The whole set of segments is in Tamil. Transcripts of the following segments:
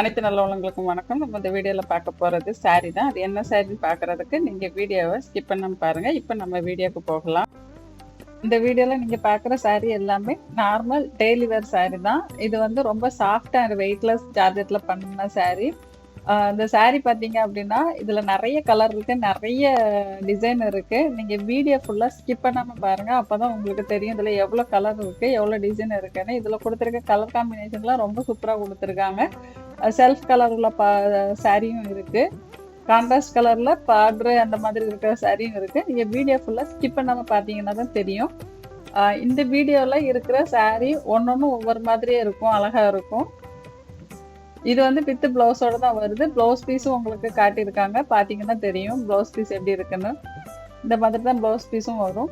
அனைத்து நல்லவங்களுக்கும் வணக்கம். நம்ம இந்த வீடியோவில் பார்க்க போகிறது saree தான். அது என்ன சாரின்னு பார்க்குறதுக்கு நீங்கள் வீடியோவை ஸ்கிப் பண்ணாமல் பாருங்கள் இப்போ நம்ம வீடியோவுக்கு போகலாம். இந்த வீடியோவில் நீங்கள் பார்க்குற saree எல்லாமே நார்மல் டெய்லி வேர் saree தான். இது வந்து ரொம்ப சாஃப்டாக அண்ட் வெயிட்லெஸ் ஜார்ஜெட்டில் பண்ண saree. இந்த saree பார்த்தீங்க அப்படின்னா இதில் நிறைய கலர் இருக்குது நிறைய டிசைன் இருக்குது நீங்கள் வீடியோ ஃபுல்லாக ஸ்கிப் பண்ணாமல் பாருங்கள் அப்போ தான் உங்களுக்கு தெரியும் இதில் எவ்வளோ கலர் இருக்குது எவ்வளோ டிசைன் இருக்குன்னு. இதில் கொடுத்துருக்க கலர் காம்பினேஷன்லாம் ரொம்ப சூப்பராக கொடுத்துருக்காங்க. செல்ஃப் கலரில் பா சாரியும் இருக்குது கான்ட்ராஸ்ட் கலரில் பார்டர் அந்த மாதிரி இருக்கிற சாரியும் இருக்குது நீங்கள் வீடியோ ஃபுல்லாக ஸ்கிப் பண்ணாமல் பார்த்தீங்கன்னா தான் தெரியும். இந்த வீடியோவில் இருக்கிற ஸேரீ ஒன்று ஒன்று ஒவ்வொரு மாதிரியே இருக்கும் அழகாக இருக்கும். இது வந்து பித்து ப்ளவுஸோடு தான் வருது. ப்ளவுஸ் பீஸும் உங்களுக்கு காட்டியிருக்காங்க. பார்த்தீங்கன்னா தெரியும் ப்ளவுஸ் பீஸ் எப்படி இருக்குன்னு. இந்த மாதிரி தான் ப்ளவுஸ் பீஸும் வரும்.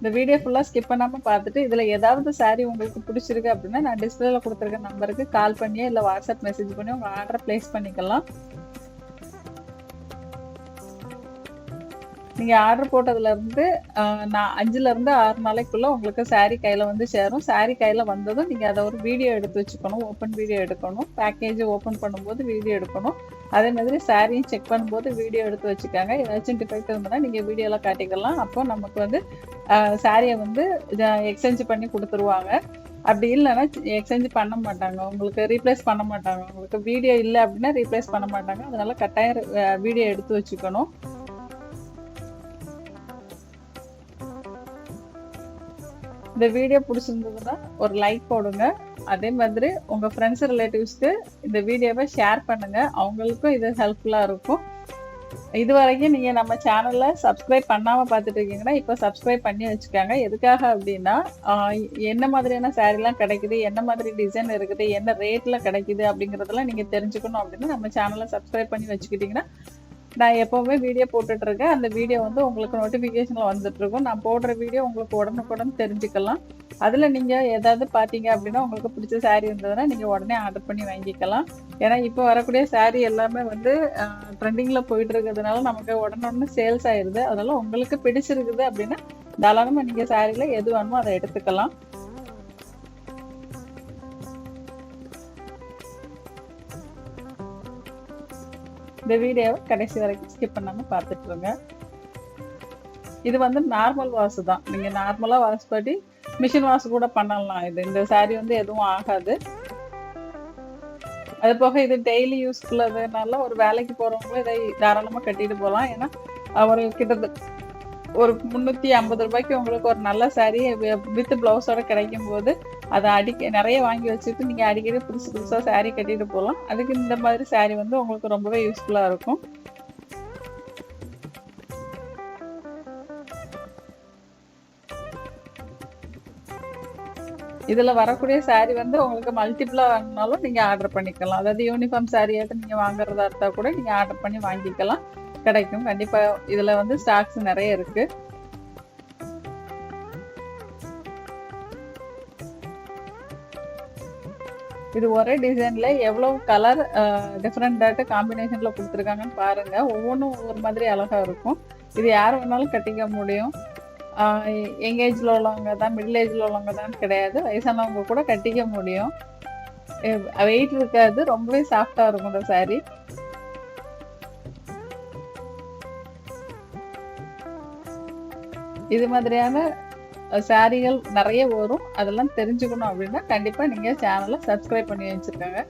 இந்த வீடியோ ஃபுல்லாக ஸ்கிப் பண்ணாமல் பார்த்துட்டு இதில் ஏதாவது சாரீ உங்களுக்கு பிடிச்சிருக்கு அப்படின்னா நான் டிஸ்பிளேல கொடுத்துருக்க நம்பருக்கு கால் பண்ணியே இல்லை வாட்ஸ்அப் மெசேஜ் பண்ணி உங்கள் ஆர்டரை ப்ளேஸ் பண்ணிக்கலாம். நீங்கள் ஆர்டர் போட்டதுலேருந்து நான் அஞ்சுலேருந்து ஆறு நாளைக்குள்ளே உங்களுக்கு saree கையில் வந்து சேரும். saree கையில் வந்ததும் நீங்கள் அதை ஒரு வீடியோ எடுத்து வச்சுக்கணும். ஓப்பன் வீடியோ எடுக்கணும். பேக்கேஜ் ஓப்பன் பண்ணும்போது வீடியோ எடுக்கணும். அதே மாதிரி சாரியும் செக் பண்ணும்போது வீடியோ எடுத்து வச்சுக்காங்க. ஏதாச்சும் டிஃபெக்ட் இருந்ததுன்னா நீங்கள் வீடியோவில் காட்டிக்கலாம். அப்போ நமக்கு வந்து சாரியை வந்து எக்ஸ்சேஞ்ச் பண்ணி கொடுத்துருவாங்க. அப்படி இல்லைன்னா எக்ஸ்சேஞ்ச் பண்ண மாட்டாங்க. உங்களுக்கு ரீப்ளேஸ் பண்ண மாட்டாங்க. உங்களுக்கு வீடியோ இல்லை அப்படின்னா ரீப்ளேஸ் பண்ண மாட்டாங்க. அதனால கட்டாயம் வீடியோ எடுத்து வச்சுக்கணும். இந்த வீடியோ பிடிச்சிருந்ததுன்னா ஒரு லைக் போடுங்க. அதே மாதிரி உங்க ஃப்ரெண்ட்ஸ் ரிலேட்டிவ்ஸ்க்கு இந்த வீடியோவை ஷேர் பண்ணுங்க. அவங்களுக்கும் இது ஹெல்ப்ஃபுல்லா இருக்கும். இது வரைக்கும் நீங்க நம்ம சேனல்ல சப்ஸ்கிரைப் பண்ணாம பார்த்துட்டு இருக்கீங்கன்னா இப்போ சப்ஸ்கிரைப் பண்ணி வச்சுக்காங்க. எதுக்காக அப்படின்னா என்ன மாதிரியான சாரீலாம் கிடைக்குது என்ன மாதிரி டிசைன் இருக்குது என்ன ரேட்ல கிடைக்குது அப்படிங்கறதெல்லாம் நீங்க தெரிஞ்சுக்கணும் அப்படின்னா நம்ம சேனலை சப்ஸ்கிரைப் பண்ணி வச்சுக்கிட்டீங்கன்னா நான் எப்போவுமே வீடியோ போட்டுட்டு இருக்கேன் அந்த வீடியோ வந்து உங்களுக்கு நோட்டிஃபிகேஷனில் வந்துட்டு இருக்கும் நான் போடுற வீடியோ உங்களுக்கு உடனுக்குடன் தெரிஞ்சுக்கலாம். அதில் நீங்கள் ஏதாவது பார்த்தீங்க அப்படின்னா உங்களுக்கு பிடிச்ச saree இருந்ததுன்னா நீங்கள் உடனே ஆர்டர் பண்ணி வாங்கிக்கலாம். ஏன்னா இப்போ வரக்கூடிய saree எல்லாமே வந்து ட்ரெண்டிங்கில் போயிட்டு இருக்கிறதுனால நமக்கு உடனே சேல்ஸ் ஆயிடுது அதனால உங்களுக்கு பிடிச்சிருக்குது அப்படின்னா தாராளமாக நீங்கள் சாரியில் எது வேணுமோ அதை எடுத்துக்கலாம். இந்த வீடியோவை கடைசி வரைக்கும் ஸ்கிப் பண்ணாமல் பார்த்துட்ருங்க இது வந்து நார்மல் வாஷ் தான். நீங்கள் நார்மலாக வாஷ் பண்ணி மிஷின் வாஷ் கூட பண்ணலாம் இது. இந்த saree வந்து எதுவும் ஆகாது. அது போக இது டெய்லி யூஸ்ஃபுல்லதுனால ஒரு வேலைக்கு போகிறவங்களும் இதை தாராளமாக கட்டிட்டு போகலாம். ஏன்னா ஒரு கிட்டத்தட்ட ஒரு முந்நூற்றி ஐம்பது ரூபாய்க்கு உங்களுக்கு ஒரு நல்ல சாரீ வித் பிளவுஸோட கிடைக்கும் போது அதை அடிக்க நிறைய வாங்கி வச்சுட்டு நீங்கள் அடிக்கடி புதுசு புதுசாக saree கட்டிட்டு போகலாம். அதுக்கு இந்த மாதிரி saree வந்து உங்களுக்கு ரொம்பவே யூஸ்ஃபுல்லாக இருக்கும். இதில் வரக்கூடிய saree வந்து உங்களுக்கு மல்டிபிளாக வாங்கினாலும் நீங்கள் ஆர்டர் பண்ணிக்கலாம். அதாவது யூனிஃபார்ம் சாரியாவது நீங்கள் வாங்குறதா இருந்தால் கூட நீங்கள் ஆர்டர் பண்ணி வாங்கிக்கலாம். கிடைக்கும். கண்டிப்பாக இதில் வந்து ஸ்டாக்ஸ் நிறைய இருக்குது இது ஒரே டிசைன்ல எவ்வளவு கலர் டிஃப்ரெண்ட்டாக காம்பினேஷன்ல கொடுத்துருக்காங்கன்னு பாருங்க. ஒவ்வொன்றும் ஒவ்வொரு மாதிரி அழகா இருக்கும். இது யார் வேணாலும் கட்டிக்க முடியும். யங் ஏஜ்ல உள்ளவங்க தான் மிடில் ஏஜ்ல உள்ளவங்க தான் கிடையாது. வயசானவங்க கூட கட்டிக்க முடியும். வெயிட் இருக்காது. ரொம்பவே சாஃப்டா இருக்கும் இந்த saree. இது மாதிரியான சாரிகள் நிறைய வரும். அதெல்லாம் தெரிஞ்சுக்கணும் அப்படின்னா கண்டிப்பா நீங்க சேனலை சப்ஸ்கிரைப் பண்ணி வச்சுருக்காங்க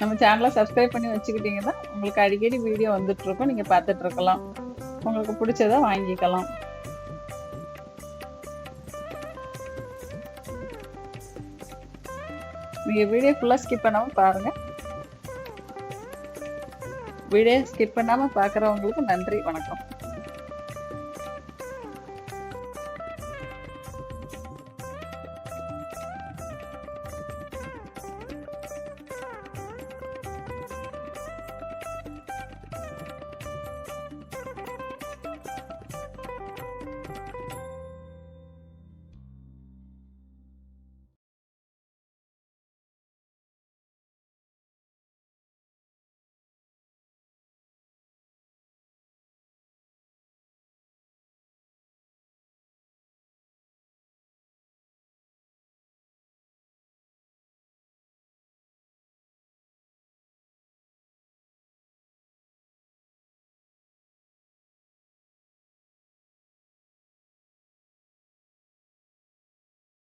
நம்ம சேனலை சப்ஸ்கிரைப் பண்ணி வச்சுக்கிட்டீங்கன்னா உங்களுக்கு அடிக்கடி வீடியோ வந்துட்டு இருக்கும் நீங்க பார்த்துட்டு இருக்கலாம் உங்களுக்கு பிடிச்சத வாங்கிக்கலாம். நீங்க வீடியோ ஃபுல்லா ஸ்கிப் பண்ணாம பாருங்க. வீடியோ ஸ்கிப் பண்ணாம பார்க்குறவங்களுக்கு நன்றி வணக்கம்.